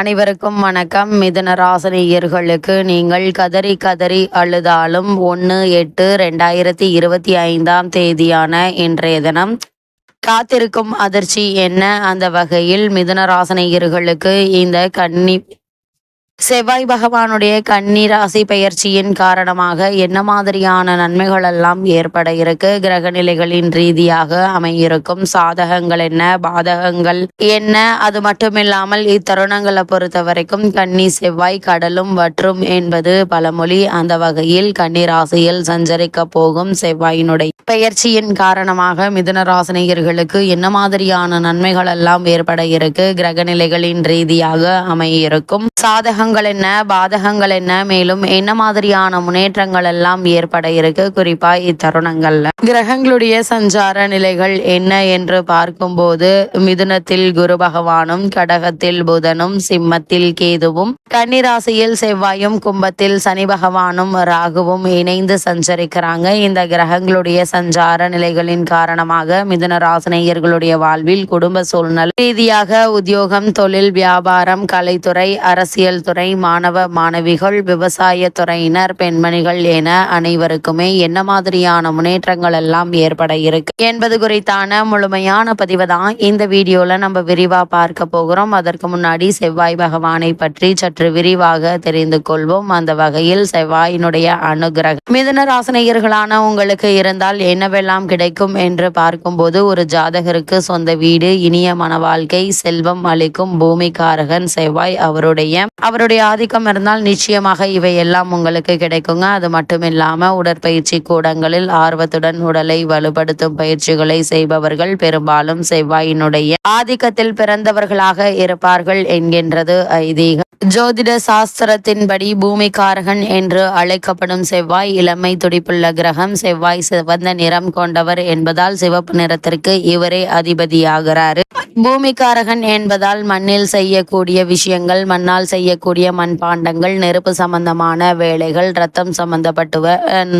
அனைவருக்கும் வணக்கம். மிதன ராசினியர்களுக்கு நீங்கள் கதறி கதறி அழுதாலும் ஒன்று எட்டு ரெண்டாயிரத்தி இருபத்தி ஐந்தாம் தேதியான இன்றைய தினம் காத்திருக்கும் அதிர்ச்சி என்ன? அந்த வகையில் மிதன ராசினியர்களுக்கு இந்த கன்னி செவ்வாய் பகவானுடைய கன்னி ராசி பெயர்ச்சியின் காரணமாக என்ன மாதிரியான நன்மைகள் எல்லாம் ஏற்பட இருக்கு? கிரக நிலைகளின் ரீதியாக அமையிருக்கும் சாதகங்கள் என்ன? பாதகங்கள் என்ன? அது மட்டுமில்லாமல் இத்தருணங்களை பொறுத்த வரைக்கும் கன்னி செவ்வாய் கடலும் வற்றும் என்பது பழமொழி. அந்த வகையில் கன்னிராசியில் சஞ்சரிக்க போகும் செவ்வாயினுடைய பெயர்ச்சியின் காரணமாக மிதுன ராசினியர்களுக்கு என்ன மாதிரியான நன்மைகள் எல்லாம் ஏற்பட இருக்கு? கிரக நிலைகளின் ரீதியாக அமையிருக்கும் சாதகங்கள் என்ன? பாதகங்கள் என்ன? மேலும் என்ன மாதிரியான முன்னேற்றங்கள் எல்லாம் ஏற்பட இருக்கு? குறிப்பா இத்தருணங்கள்ல. கிரகங்களுடைய சஞ்சார நிலைகள் என்ன என்று பார்க்கும்போது மிதுனத்தில் குரு பகவானும் கடகத்தில் புதனும் சிம்மத்தில் கேதுவும் கன்னிராசியில் செவ்வாயும் கும்பத்தில் சனி பகவானும் ராகுவும் இணைந்து சஞ்சரிக்கிறாங்க. இந்த கிரகங்களுடைய சஞ்சார நிலைகளின் காரணமாக மிதுன ராசினியர்களுடைய வாழ்வில் குடும்ப சூழ்நிலை ரீதியாக உத்தியோகம் தொழில் வியாபாரம் கலைத்துறை அரசியல் துறை மாணவ மாணவிகள் விவசாய துறையினர் பெண்மணிகள் என அனைவருக்குமே என்ன மாதிரியான முன்னேற்றங்கள் எல்லாம் ஏற்பட இருக்கு என்பது குறித்தான முழுமையான பதிவு தான் இந்த வீடியோல நம்ம விரிவா பார்க்க போகிறோம். அதற்கு முன்னாடி செவ்வாய் பகவானை பற்றி சற்று விரிவாக தெரிந்து கொள்வோம். அந்த வகையில் செவ்வாயினுடைய அனுகிரகம். மிதன ராசனையர்களான உங்களுக்கு இருந்தால் என்னவெல்லாம் கிடைக்கும் என்று பார்க்கும்போது ஒரு ஜாதகருக்கு சொந்த வீடு இனிய மன வாழ்க்கை செல்வம் அளிக்கும் பூமிக்காரகன் செவ்வாய் அவருடைய அவருடைய ஆதிக்கம் இருந்தால் நிச்சயமாக இவை எல்லாம் உங்களுக்கு கிடைக்குங்க. அது மட்டும் உடற்பயிற்சி கூடங்களில் ஆர்வத்துடன் உடலை வலுப்படுத்தும் பயிற்சிகளை செய்பவர்கள் பெரும்பாலும் செவ்வாயினுடைய ஆதிக்கத்தில் பிறந்தவர்களாக இருப்பார்கள் என்கின்றது ஐதீகம். ஜோதிட சாஸ்திரத்தின்படி பூமிகாரகன் என்று அழைக்கப்படும் செவ்வாய் இளமை துடிப்புள்ள கிரகம். செவ்வாய் சிவந்த நிறம் கொண்டவர் என்பதால் சிவப்பு நிறத்திற்கு இவரே அதிபதியாகிறார். பூமிகாரகன் என்பதால் மண்ணில் செய்யக்கூடிய விஷயங்கள் மண்ணால் செய்யக்கூடிய மண்பாண்டங்கள் நெருப்பு சம்பந்தமான வேலைகள் ரத்தம் சம்பந்தப்பட்டுவ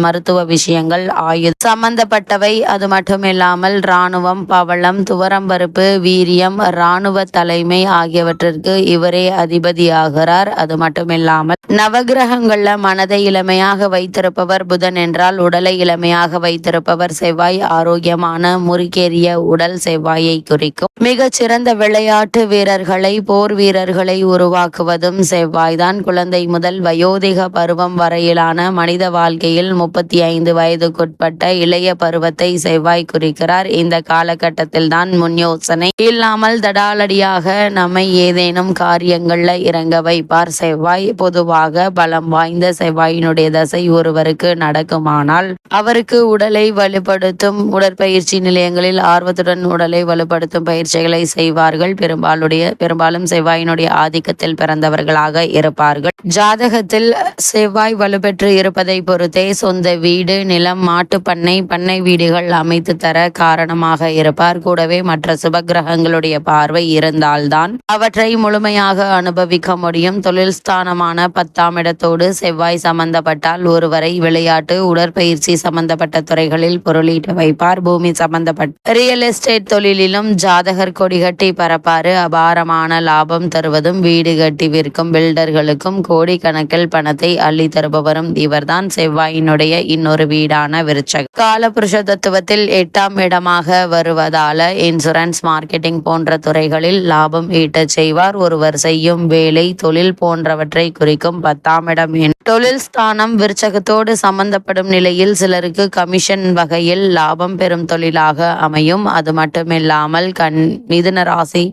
மருத்துவ விஷயங்கள் ஆயுத சம்பந்தப்பட்டவை. அது மட்டுமில்லாமல் இராணுவம் பவளம் துவரம்பருப்பு வீரியம் இராணுவ தலைமை ஆகியவற்றிற்கு இவரே அதிபதியாகிறார். அது மட்டுமில்லாமல் நவகிரகங்கள்ல மனதை இளமையாக வைத்திருப்பவர் புதன் என்றால் உடலை இளமையாக வைத்திருப்பவர் செவ்வாய். ஆரோக்கியமான முறுக்கேறிய உடல் செவ்வாயை குறிக்கும். மிகச் சிறந்த விளையாட்டு வீரர்களை போர் வீரர்களை உருவாக்குவதும் செவ்வாய்தான். குழந்தை முதல் வயோதிக பருவம் வரையிலான மனித வாழ்க்கையில் முப்பத்தி ஐந்து வயதுக்குட்பட்ட இளைய பருவத்தை செவ்வாய் குறிக்கிறார். இந்த காலகட்டத்தில் தான் முன் யோசனை. இல்லாமல் தடாலடியாக நம்மை ஏதேனும் காரியங்கள்ல இறங்க வைப்பார் செவ்வாய். பொதுவாக பலம் வாய்ந்த செவ்வாயினுடைய தசை ஒருவருக்கு நடக்குமானால் அவருக்கு உடலை வலுப்படுத்தும் உடற்பயிற்சி நிலையங்களில் ஆர்வத்துடன் உடலை வலுப்படுத்தும் பயிற்சிகளை செய்வார்கள். பெரும்பாலுடைய பெரும்பாலும் செவ்வாயினுடைய ஆதிக்கத்தில் பிறந்தவர்களாக இருப்பார்கள். ஜாதகத்தில் செவ்வாய் வலுப்பெற்று இருப்பதை பொறுத்தே சொந்த வீடு நிலம் மாட்டு பண்ணை பண்ணை வீடுகள் அமைத்து தர காரணமாக இருப்பார். கூடவே மற்ற சுபகிரகங்களுடைய பார்வை இருந்தால்தான் அவற்றை முழுமையாக அனுபவிக்க முடியும். தொழில் ஸ்தானமான பத்தாம் இடத்தோடு செவ்வாய் சம்பந்தப்பட்டால் ஒருவரை விளையாட்டு உடற்பயிற்சி சம்பந்தப்பட்ட துறைகளில் பொருளீட்டு வைப்பார். பூமி சம்பந்தப்பட்ட ரியல் எஸ்டேட் தொழிலிலும் ஜாதகர் கொடி கட்டி பரப்பாரு அபாரமான லாபம் தருவதும் வீடு கட்டி விற்கும் பில்டர்களுக்கும் கோடிக்கணக்கில் பணத்தை அள்ளி தருபவரும் இவர்தான். செவ்வாயினுடைய இன்னொரு வீடான விருச்சகம் காலபுருஷ தத்துவத்தில் எட்டாம் இடமாக வருவதால இன்சூரன்ஸ் மார்க்கெட்டிங் போன்ற துறைகளில் லாபம் ஈட்டச் செய்வார். ஒருவர் செய்யும் வேலை தொழில் போன்றவற்றை குறிக்கும் பத்தாம் இடம் தொழில் ஸ்தானம் விருச்சகத்தோடு சம்பந்தப்படும் நிலையில் சிலருக்கு கமிஷன் வகையில் லாபம் பெறும் தொழிலாக அமையும். அது மட்டுமில்லாமல் கண் மிதுன ராசி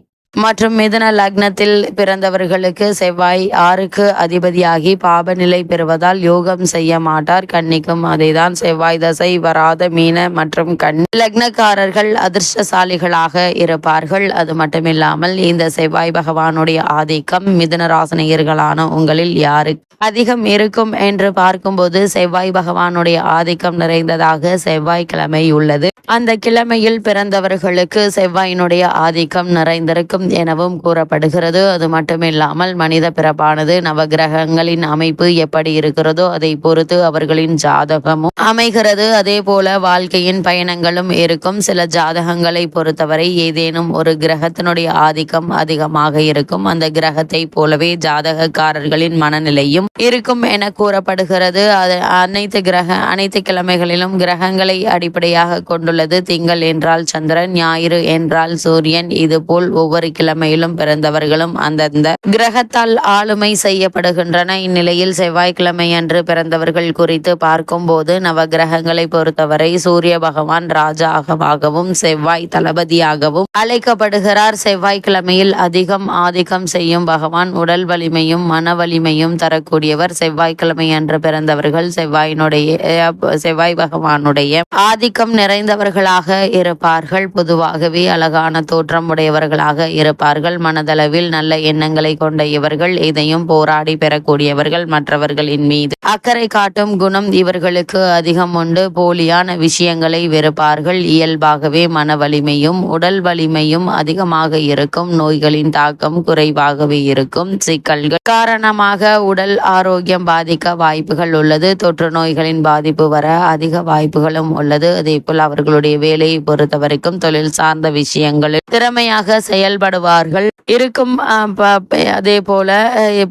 மற்றும் மிதுன லக்னத்தில் பிறந்தவர்களுக்கு செவ்வாய் ஆறுக்கு அதிபதியாகி பாபநிலை பெறுவதால் யோகம் செய்ய மாட்டார். கன்னிக்கும் அதைதான். செவ்வாய் தசை வராத மீன மற்றும் கண் லக்னக்காரர்கள் அதிர்ஷ்டசாலிகளாக இருப்பார்கள். அது மட்டுமில்லாமல் இந்த செவ்வாய் பகவானுடைய ஆதிக்கம் மிதுன ராசனையர்களான உங்களில் யாருக்கு அதிகம் இருக்கும் என்று பார்க்கும்போது செவ்வாய் பகவானுடைய ஆதிக்கம் நிறைந்ததாக செவ்வாய் கிழமை உள்ளது. அந்த கிழமையில் பிறந்தவர்களுக்கு செவ்வாயினுடைய ஆதிக்கம் நிறைந்திருக்கும். இருக்கும் எனவும் கூறப்படுகிறது. அது மட்டுமில்லாமல் மனித பிறப்பானது நவகிரகங்களின் அமைப்பு எப்படி இருக்கிறதோ அதை பொறுத்து அவர்களின் ஜாதகமும் அமைகிறது. அதே போல வாழ்க்கையின் பயணங்களும் இருக்கும். சில ஜாதகங்களை பொறுத்தவரை ஏதேனும் ஒரு கிரகத்தினுடைய ஆதிக்கம் அதிகமாக இருக்கும். அந்த கிரகத்தை போலவே ஜாதகக்காரர்களின் மனநிலையும் இருக்கும் என கூறப்படுகிறது. அது அனைத்து கிரக அனைத்து கிழமைகளிலும் கிரகங்களை அடிப்படையாக கொண்டுள்ளது. திங்கள் என்றால் சந்திரன் ஞாயிறு என்றால் சூரியன். இதுபோல் ஒவ்வொரு கிழமையிலும் பிறந்தவர்களும் அந்தந்த கிரகத்தால் ஆளுமை செய்யப்படுகின்றன. இந்நிலையில் செவ்வாய்க்கிழமை அன்று பிறந்தவர்கள் குறித்து பார்க்கும்போது நவ கிரகங்களை பொறுத்தவரை சூரிய பகவான் ராஜாகமாகவும் செவ்வாய் தளபதியாகவும் அழைக்கப்படுகிறார். செவ்வாய்க்கிழமையில் அதிகம் ஆதிக்கம் செய்யும் பகவான் உடல் வலிமையும் மன வலிமையும் தரக்கூடியவர். செவ்வாய்க்கிழமை அன்று பிறந்தவர்கள் செவ்வாயினுடைய செவ்வாய் பகவானுடைய ஆதிக்கம் நிறைந்தவர்களாக இருப்பார்கள். பொதுவாகவே அழகான தோற்றம் உடையவர்களாக இருப்பார்கள் மனதளவில் நல்ல எண்ணங்களை கொண்ட இவர்கள் எதையும் போராடி பெறக்கூடியவர்கள் மற்றவர்களின் மீது. அக்கறை காட்டும் குணம் இவர்களுக்கு அதிகம் உண்டு. போலியான விஷயங்களை வெறுப்பார்கள். இயல்பாகவே மன வலிமையும் உடல் வலிமையும் அதிகமாக இருக்கும். நோய்களின் தாக்கம் குறைவாகவே இருக்கும். சிக்கல்கள் காரணமாக உடல் ஆரோக்கியம் பாதிக்க வாய்ப்புகள் உள்ளது. தொற்று நோய்களின் பாதிப்பு வர அதிக வாய்ப்புகளும் உள்ளது. அதே போல் அவர்களுடைய வேலையை பொறுத்த வரைக்கும் தொழில் சார்ந்த விஷயங்களில் திறமையாக செயல்படுவார்கள். இருக்கும். அதே போல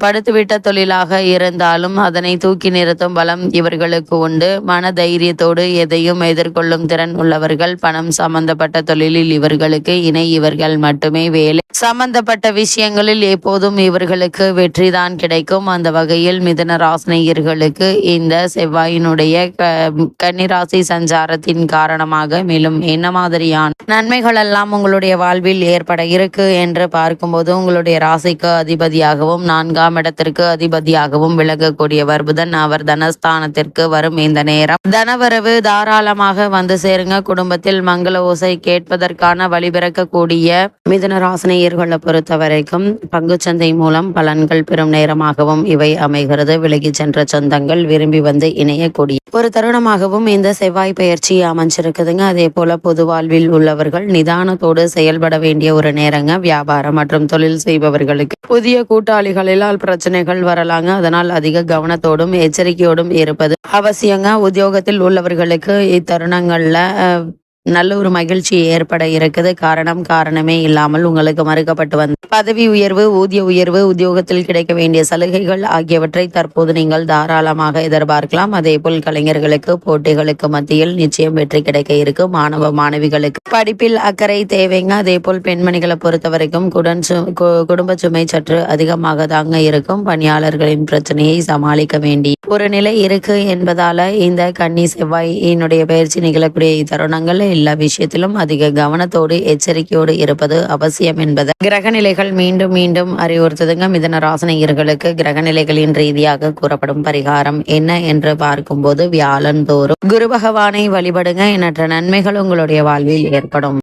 படுத்துவிட்ட தொழிலாக இருந்தாலும் அதனை தூக்கி நிறுத்தும் பலம் இவர்களுக்கு உண்டு. மன தைரியத்தோடு எதையும் எதிர்கொள்ளும் திறன் உள்ளவர்கள் பணம் சம்பந்தப்பட்ட தொழிலில் இவர்களுக்கு இணை இவர்கள் மட்டுமே வேலை. சம்பந்தப்பட்ட விஷயங்களில் எப்போதும் இவர்களுக்கு வெற்றிதான் கிடைக்கும். அந்த வகையில் மிதன ராசினியர்களுக்கு இந்த செவ்வாயினுடைய க- கன்னிராசி சஞ்சாரத்தின் காரணமாக மேலும் என்ன மாதிரியான நன்மைகள் எல்லாம் உங்களுடைய வாழ்வில் ஏற்பட இருக்கு என்று பார்க்க பார்க்கும்போது உங்களுடைய ராசிக்கு அதிபதியாகவும் நான்காம் இடத்திற்கு அதிபதியாகவும் விளங்கக்கூடியவர் புதன். அவர் தனஸ்தானத்திற்கு வரும் இந்த நேரம். தனவரவு தாராளமாக வந்து சேருங்க. குடும்பத்தில் மங்கள ஓசை கேட்பதற்கான வழிபிறக்கக்கூடிய மிதுன ராசினியர்களை பொறுத்த வரைக்கும் பங்குச்சந்தை மூலம் பலன்கள் பெறும் நேரமாகவும் இவை அமைகிறது. விலகி சென்ற சொந்தங்கள் விரும்பி வந்து இணையக்கூடிய ஒரு தருணமாகவும் இந்த செவ்வாய் பயிற்சி அமைஞ்சிருக்குதுங்க. அதே போல பொது வாழ்வில் உள்ளவர்கள் நிதானத்தோடு செயல்பட வேண்டிய ஒரு நேரங்க. வியாபாரம் மற்றும் தொழில் செய்பவர்களுக்கு புதிய கூட்டாளிகளிலால் பிரச்சனைகள் வரலாங்க. அதனால் அதிக கவனத்தோடும் எச்சரிக்கையோடும் இருப்பது அவசியங்க. உத்தியோகத்தில் உள்ளவர்களுக்கு இத்தருணங்கள்ல நல்ல ஒரு மகிழ்ச்சி ஏற்பட இருக்குது. காரணம் காரணமே இல்லாமல் உங்களுக்கு மறுக்கப்பட்டு வந்த பதவி உயர்வு ஊதிய உயர்வு உத்தியோகத்தில் கிடைக்க வேண்டிய சலுகைகள் ஆகியவற்றை தற்போது நீங்கள் தாராளமாக எதிர்பார்க்கலாம். அதே போல் கலைஞர்களுக்கு போட்டிகளுக்கு மத்தியில் நிச்சயம் வெற்றி கிடைக்க இருக்கு மாணவ மாணவிகளுக்கு படிப்பில் அக்கறை தேவைங்க. அதே போல் பெண்மணிகளை பொறுத்த வரைக்கும் குடன் கு- குடும்ப சுமை சற்று அதிகமாக தாங்க இருக்கும். பணியாளர்களின் பிரச்சனையை சமாளிக்க வேண்டி ஒரு நிலை இருக்கு என்பதால இந்த கன்னி செவ்வாயினுடைய பயிற்சி நிகழக்கூடிய தருணங்கள் எல்லா விஷயத்திலும் அதிக கவனத்தோடு எச்சரிக்கையோடு இருப்பது அவசியம் என்பதை கிரகநிலைகள் மீண்டும் மீண்டும் அறிவுறுத்துதுங்க. மிதன ராசனையர்களுக்கு கிரகநிலைகளின் ரீதியாக கூறப்படும் பரிகாரம் என்ன என்று பார்க்கும்போது வியாழன் தோறும் குரு பகவானை வழிபடுங்க. எண்ணற்ற நன்மைகள் உங்களுடைய வாழ்வில் ஏற்படும்.